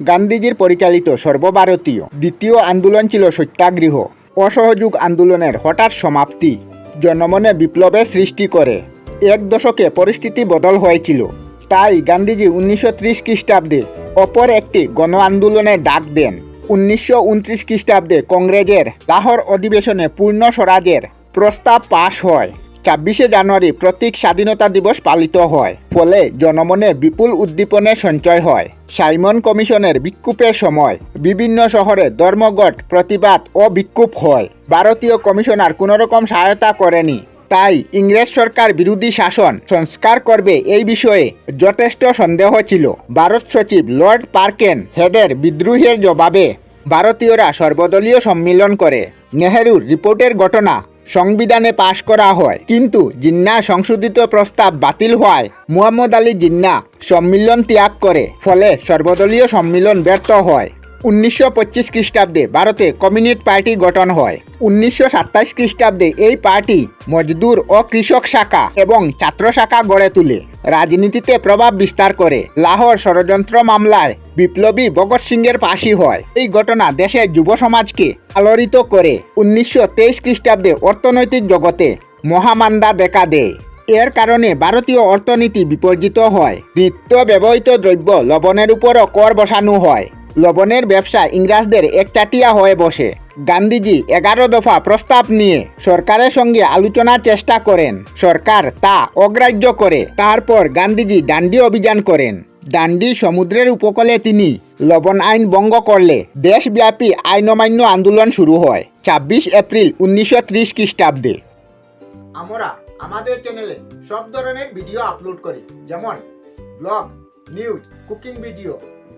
গান্ধীজির পরিচালিত সর্বভারতীয় দ্বিতীয় আন্দোলন ছিল সত্যাগ্রহ অসহযোগ আন্দোলনের হঠাৎ সমাপ্তি, জনমনে বিপ্লবের সৃষ্টি করে এক দশকে পরিস্থিতি বদল হয়েছিল তাই গান্ধীজি উনিশশো ত্রিশ খ্রিস্টাব্দে অপর একটি গণ আন্দোলনের ডাক দেন। উনিশশো উনত্রিশ খ্রিস্টাব্দে কংগ্রেসের লাহোর অধিবেশনে পূর্ণ স্বরাজের প্রস্তাব পাশ হয়। ছাব্বিশে জানুয়ারি প্রতীক স্বাধীনতা দিবস পালিত হয়। ফলে জনমনে বিপুল উদ্দীপনের সঞ্চয় হয়। সাইমন কমিশনের বিক্ষোভের সময় বিভিন্ন শহরে ধর্মঘট, প্রতিবাদ ও বিক্ষোভ হয়। ভারতীয় কমিশনার কোনোরকম সহায়তা করেনি। তাই ইংরেজ সরকার বিরোধী শাসন সংস্কার করবে এই বিষয়ে যথেষ্ট সন্দেহ ছিল। ভারত সচিব লর্ড পার্কেন হেডের বিদ্রোহের জবাবে ভারতীয়রা সর্বদলীয় সম্মিলন করে। নেহেরুর রিপোর্টের ঘটনা সংবিধানে পাশ করা হয়। কিন্তু জিন্না সংশোধিত প্রস্তাব বাতিল হওয়ায় মুহাম্মদ আলী জিন্না সম্মিলন ত্যাগ করে ফলে সর্বদলীয় সম্মিলন ব্যর্থ হয়। উনিশশো পঁচিশ খ্রিস্টাব্দে ভারতে কমিউনিস্ট পার্টি গঠন হয়। উনিশশো সাতাশ খ্রিস্টাব্দে এই পার্টি মজদুর ও কৃষক শাখা এবং ছাত্র শাখা গড়ে তুলে। রাজনীতিতে প্রভাব বিস্তার করে। লাহোর ষড়যন্ত্র মামলায় বিপ্লবী ভগৎ সিংয়ের ফাঁসি হয়। এই ঘটনা দেশের যুব সমাজকে আলোড়িত করে। উনিশশো তেইশ খ্রিস্টাব্দে অর্থনৈতিক জগতে মহামান্দা দেখা দেয়। এর কারণে ভারতীয় অর্থনীতি বিপর্জিত হয়। নিত্য ব্যবহৃত দ্রব্য লবণের উপরও কর বসানো হয়। লবণের ব্যবসা ইংরাজদের একচাটিয়া হয়ে বসে। গান্ধীজি এগারো দফা প্রস্তাব নিয়ে সরকারের সঙ্গে আলোচনার চেষ্টা করেন। সরকার তা অগ্রাহ্য করে, তারপর গান্ধীজি ডান্ডি অভিযান করেন। ডান্ডি সমুদ্রের উপকূলে তিনি লবণ আইন ভঙ্গ করলে দেশব্যাপী আইন অমান্য আন্দোলন শুরু হয়, ছাব্বিশ এপ্রিল উনিশশো ত্রিশ খ্রিস্টাব্দে। আমরা আমাদের চ্যানেলে সব ধরনের ভিডিও আপলোড করি, যেমন ব্লগ নিউজ কুকিং ভিডিও